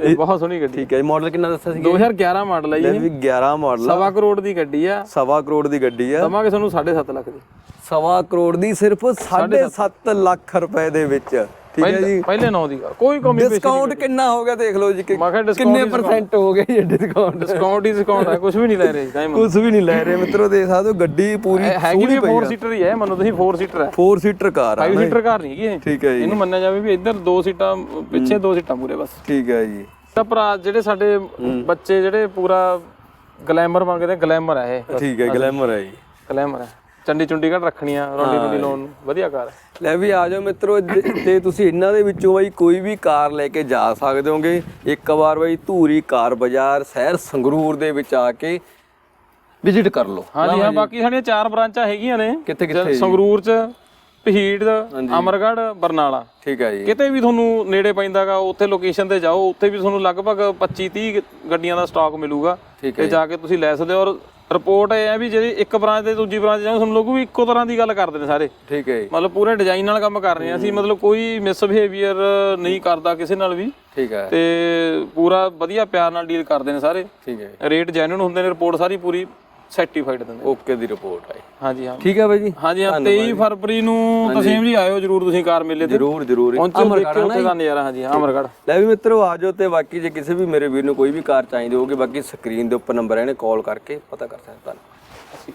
ਇਹ ਬਹੁਤ ਸੋਹਣੀ ਗੱਡੀ। ਠੀਕ ਹੈ ਮਾਡਲ ਕਿੰਨਾ ਦੱਸਿਆ ਸੀਗਾ 2011 ਮਾਡਲ ਹੈ ਜੀ। ਇਹ ਵੀ 11 ਮਾਡਲ ਸਵਾ ਕਰੋੜ ਦੀ ਗੱਡੀ ਆ। ਸਵਾ ਕਰੋੜ ਦੀ ਗੱਡੀ ਆ। ਦਵਾਂਗੇ ਤੁਹਾਨੂੰ 7.5 ਲੱਖ ਦੀ। ਸਵਾ ਕਰੋੜ ਦੀ ਸਿਰਫ 7.5 ਲੱਖ ਰੁਪਏ ਦੇ ਵਿੱਚ। ਠੀਕ ਹੈ ਜੀ। ਪਹਿਲੇ ਨੌ ਦੀ ਕਾਰ ਕੋਈ ਕਮੀ ਪੇਸ਼ੀ ਡਿਸਕਾਊਂਟ ਕਿੰਨਾ ਹੋ ਗਿਆ ਦੇਖ ਲਓ ਜੀ ਕਿੰਨੇ ਹੀ ਪਰਸੈਂਟ ਹੋ ਗਏ ਜੀ ਡਿਸਕਾਊਂਟ ਡਿਸਕਾਊਂਟ ਹੀ ਡਿਸਕਾਊਂਟ ਹੈ ਕੁਝ ਵੀ ਨਹੀਂ ਲੈ ਰਹੇ ਤਾਂ ਕੁਝ ਵੀ ਨਹੀਂ ਲੈ ਰਹੇ ਮਿੱਤਰੋ ਦੇਖ ਸਕਦੇ ਹੋ ਗੱਡੀ ਪੂਰੀ ਹੈਗੀ ਵੀ 4 ਸੀਟਰ ਹੀ ਹੈ ਮੰਨੋ ਤੁਸੀਂ 4 ਸੀਟਰ ਹੈ। 4 ਸੀਟਰ ਕਾਰ ਆ 5 ਸੀਟਰ ਕਾਰ ਨਹੀਂ ਹੈਗੀ ਇਹ। ਠੀਕ ਹੈ ਜੀ। ਇਹਨੂੰ ਮੰਨਿਆ ਜਾਵੇ ਵੀ ਇੱਧਰ ਦੋ ਸੀਟਾਂ ਪਿੱਛੇ ਦੋ ਸੀਟਾਂ ਪੂਰੇ ਬਸ। ਠੀਕ ਹੈ ਜੀ। ਤਾਂ ਭਰਾ ਜਿਹੜੇ ਸਾਡੇ ਬੱਚੇ ਜਿਹੜੇ ਪੂਰਾ ਗਲੈਮਰ ਮੰਗਦੇ ਗਲੈਮਰ ਹੈ ਇਹ। ਠੀਕ ਹੈ ਗਲੈਮਰ ਹੈ ਜੀ। ਗਲੈਮਰ ਹੈ। ਚੰਡੀ ਚੁੰਡੀ ਘੱਟ ਰੱਖਣੀਆਂ ਰੋਂਡੀ ਰੋਂਡੀ ਲਾਉਣ ਨੂੰ। ਵਧੀਆ ਕਾਰ ਹੈ। ਲੈ ਵੀ ਆ ਜਾਓ ਮਿੱਤਰੋ ਤੇ ਤੁਸੀਂ ਇਹਨਾਂ ਦੇ ਵਿੱਚੋਂ ਬਈ ਕੋਈ ਵੀ ਕਾਰ ਲੈ ਕੇ ਜਾ ਸਕਦੇ ਹੋਗੇ ਇੱਕ ਵਾਰ ਬਈ ਧੂਰੀ ਕਾਰ ਬਾਜ਼ਾਰ ਸ਼ਹਿਰ ਸੰਗਰੂਰ ਦੇ ਵਿੱਚ ਆ ਕੇ ਵਿਜ਼ਿਟ ਕਰ ਲਓ। ਹਾਂਜੀ ਹਾਂ ਬਾਕੀ ਸਾਡੀਆਂ ਚਾਰ ਬ੍ਰਾਂਚਾਂ ਹੈਗੀਆਂ ਨੇ। ਕਿੱਥੇ ਕਿੱਥੇ ਸੰਗਰੂਰ ਚ ਪਹੀੜ ਅਮਰਗੜ੍ਹ ਬਰਨਾਲਾ। ਠੀਕ ਹੈ ਜੀ। ਕਿਤੇ ਵੀ ਤੁਹਾਨੂੰ ਨੇੜੇ ਪੈਂਦਾਗਾ ਉੱਥੇ ਲੋਕੇਸ਼ਨ ਤੇ ਜਾਓ ਉੱਥੇ ਵੀ ਤੁਹਾਨੂੰ ਲਗਭਗ 25 30 ਗੱਡੀਆਂ ਦਾ ਸਟਾਕ ਮਿਲੂਗਾ। ਠੀਕ ਤੇ ਜਾ ਕੇ ਤੁਸੀਂ ਲੈ ਸਕਦੇ ਹੋ ਔਰ ਰਿਪੋਰਟ ਇਹ ਹੈ ਵੀ ਜਿਹੜੀ ਇੱਕ ਬ੍ਰਾਂਚ ਤੇ ਦੂਜੀ ਬ੍ਰਾਂਚ ਜਾਓ ਤੁਹਾਨੂੰ ਲੋਕ ਵੀ ਇੱਕੋ ਤਰ੍ਹਾਂ ਦੀ ਗੱਲ ਕਰਦੇ ਨੇ ਸਾਰੇ। ਠੀਕ ਹੈ ਜੀ। ਮਤਲਬ ਪੂਰੇ ਡਿਜ਼ਾਈਨ ਨਾਲ ਕੰਮ ਕਰ ਰਹੇ ਹਾਂ ਅਸੀਂ ਮਤਲਬ ਕੋਈ ਮਿਸਬਿਹੇਵੀਅਰ ਨਹੀਂ ਕਰਦਾ ਕਿਸੇ ਨਾਲ ਵੀ। ਠੀਕ ਹੈ। ਤੇ ਪੂਰਾ ਵਧੀਆ ਪਿਆਰ ਨਾਲ ਡੀਲ ਕਰਦੇ ਨੇ ਸਾਰੇ। ਠੀਕ ਹੈ। ਰੇਟ ਜੈਨੂਨ ਹੁੰਦੇ ਨੇ ਰਿਪੋਰਟ ਸਾਰੀ ਪੂਰੀ। ਸਰਟੀਫਾਈਡ ਦਿੰਦੇ। ਓਕੇ ਦੀ ਰਿਪੋਰਟ ਆਈ। ਹਾਂਜੀ ਹਾਂ। ਠੀਕ ਹੈ ਬਾਈ ਜੀ। ਹਾਂਜੀ ਹਾਂ 23 ਫਰਵਰੀ ਨੂੰ ਤਸੀਮ ਜੀ ਆਇਓ ਜਰੂਰ ਤੁਸੀਂ ਕਾਰ ਮੇਲੇ ਤੇ। ਜਰੂਰ ਜਰੂਰ। ਦੇਖਿਓ ਉੱਥੇ ਦਾ ਨਜ਼ਾਰਾ ਹਾਂਜੀ ਹਾਂ, ਅਮਰਗੜ੍ਹ। ਲੈ ਵੀ ਮਿੱਤਰੋ ਆ ਜਾਓ ਤੇ ਬਾਕੀ ਜੇ ਕਿਸੇ ਵੀ ਮੇਰੇ ਵੀਰ ਨੂੰ ਕੋਈ ਵੀ ਕਾਰ ਚਾਹੀਦੀ ਹੋਊਗੀ ਬਾਕੀ ਸਕਰੀਨ ਦੇ ਉੱਪਰ ਨੰਬਰ ਹੈ ਨੇ ਕਾਲ ਕਰਕੇ ਪਤਾ ਕਰ ਸਕਦੇ ਹੋ ਧੰਨਵਾਦ